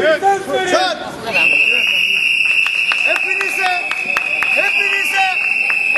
söz veriyorum. Hepinize, hepinize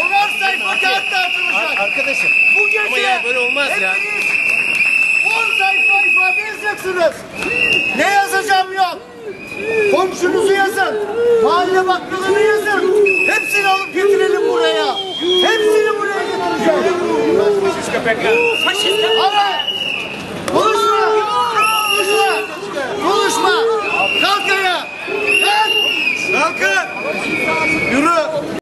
onar sayfa kağıt dağıtılacak. Arkadaşım. Bu gece ama ya böyle olmaz ya. hepiniz on sayfa ifade yazacaksınız. Ne yazacağım yok. Komşunuzu yazın. Mahalle bakkalını yazın. Hepsini alıp getirelim buraya. Hepsini buraya getireceğim. Faşist köpekler. Faşist. Evet. Thank you.